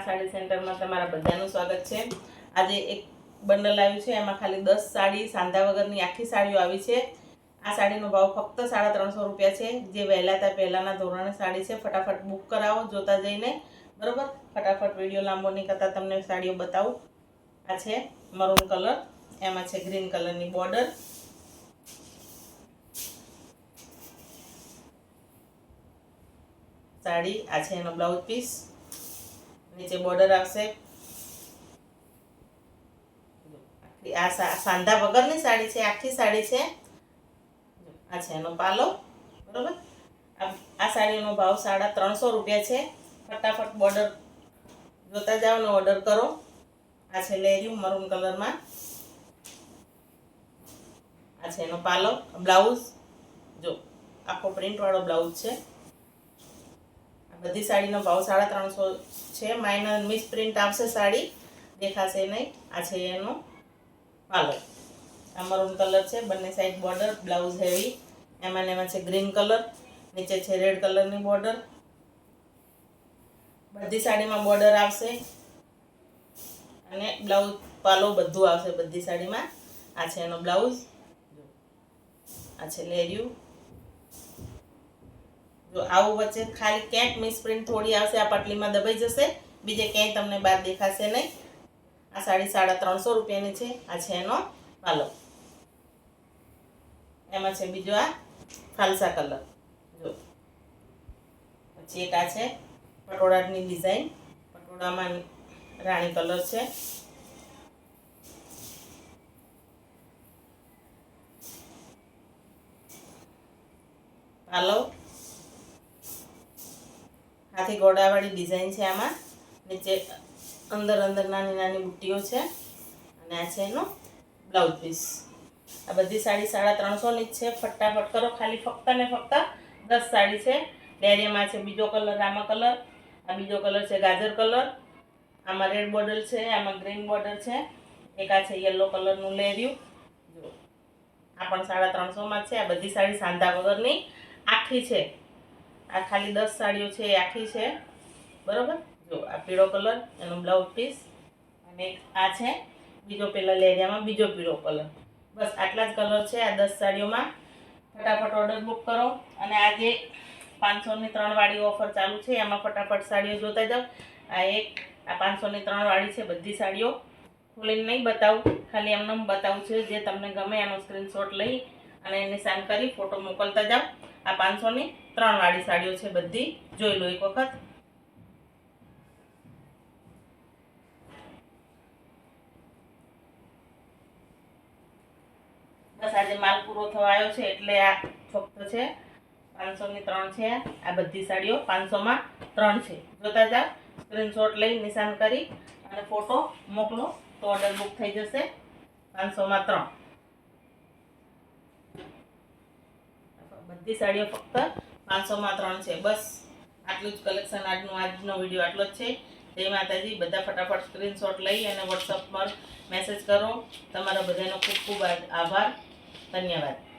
સાડી સેન્ટરમાં તમારા બધાનું સ્વાગત છે. આજે એક બંડલ આવ્યું છે, એમાં ખાલી દસ સાડી, સાંધા વગરની આખી સાડીઓ આવી છે. આ સાડીનો ભાવ ફક્ત સાડા ત્રણસો રૂપિયા છે. જે વહેલા ત્યાં પહેલાંના ધોરણે સાડી છે. ફટાફટ બુક કરાવો, જોતા જઈને. બરાબર? ફટાફટ વીડિયો લાંબો નહીં કરતા, તમને સાડીઓ બતાવું. આ છે મરૂન કલર, એમાં છે ગ્રીન કલરની બોર્ડર. સાડી, આ છે એનો બ્લાઉઝ પીસ. નીચે બોર્ડર આવશે આ સાંધા વગરની સાડી છે, આખી સાડી છે. આ છે એનો પાલો, બરોબર? આ સાડીનો ભાવ સાડા ત્રણસો રૂપિયા છે. ફટાફટ બોર્ડર જોતા જાઓ ને ઓર્ડર કરો. આ છે લેરિયું મરૂન કલરમાં આ છે એનો પાલો, બ્લાઉઝ. જો, આખો પ્રિન્ટવાળો બ્લાઉઝ છે. બધી સાડીનો ભાવ સાડા ત્રણસો છે. માઇનર મિસ પ્રિન્ટ આવશે સાડી. દેખાશે નહીં. આ છે એનો પાલો આ મરૂન કલર છે. બંને સાઈડ બોર્ડર બ્લાઉઝ હેવી એમાં એમાં છે ગ્રીન કલર નીચે છે રેડ કલરની બોર્ડર બધી સાડીમાં બોર્ડર આવશે. અને બ્લાઉઝ પાલો બધું આવશે બધી સાડીમાં. આ છે એનો બ્લાઉઝ આ છે લેરિયું જો આવું વચ્ચે ખાલી ક્યાંક મિસપ્રિન્ટ થોડી આવશે, આ પટલીમાં દબાઈ જશે. બીજે ક્યાંય તમને બહાર દેખાશે નહીં. આ સાડી સાડા ત્રણસો રૂપિયાની છે. આ છે એનો પાલો એમાં છે બીજો આ ફાલસા કલર. જો. પછી એક આ છે પટોળાની ડિઝાઇન. પટોળામાં રાણી કલર છે. પાલો હાથી ગોડાવાળી ડિઝાઇન છે આમાં. નીચે અંદર અંદર નાની નાની બુટ્ટીઓ છે. અને આ છે એનો બ્લાઉઝ પીસ. આ બધી સાડી સાડા ત્રણસોની જ છે. ફટાફટ કરો, ખાલી ફક્ત ને ફક્ત દસ સાડી છે. ડેરીમાં છે બીજો કલર, આમાં કલર. આ બીજો કલર છે ગાજર કલર. આમાં રેડ બોર્ડર છે, આમાં ગ્રીન બોર્ડર છે. એક આ છે યલો કલરનું લેર્યું. જો, આ પણ સાડા ત્રણસોમાં છે. આ બધી સાડી સાંધા વગરની આખી છે. આ ખાલી દસ સાડીઓ છે, એ આખી છે. બરાબર? જો, આ પીળો કલર, એનો બ્લાઉઝ પીસ, અને આ છે, બીજો પેલા લેરિયામાં બીજો પીળો કલર. બસ આટલા જ કલર છે આ દસ સાડીઓમાં. ફટાફટ ઓર્ડર બુક કરો. અને આજે પાંચસોની ત્રણ વાળી ઓફર ચાલુ છે, એમાં ફટાફટ સાડીઓ જોતા જાઓ આ એક, આ પાંચસોની ત્રણ વાળી છે, બધી સાડીઓ. ખોલીને નહીં બતાવું, ખાલી એમને બતાવું છે. જે તમને ગમે એનો સ્ક્રીનશોટ લઈ અને એને નિશાન કરી ફોટો મોકલતા જાઓ. આ પાંચસો ની ત્રણ વાળી સાડીઓ છે બધી. જોઈ લો એક વખત. બસ આજે માલ પૂરો થવા આવ્યો છે એટલે આ ફક્ત છે પાંચસોની ત્રણ છે. આ બધી સાડીઓ પાંચસોમાં ત્રણ છે. જોતા જાઓ. સ્ક્રીનશોટ લઈ નિશાન કરી અને ફોટો મોકલો તો ઓર્ડર બુક થઈ જશે. પાંચસોમાં ત્રણ. બધી સાડીઓ ફક્ત પાંચસોમાં ત્રણ છે. બસ આટલું જ કલેક્શન આજનો આજનો વીડિયો આટલો જ છે. જય માતાજી. બધા ફટાફટ સ્ક્રીનશોટ લઈ અને વોટ્સઅપ પર મેસેજ કરો. તમારા બધાનો ખૂબ ખૂબ આભાર. ધન્યવાદ.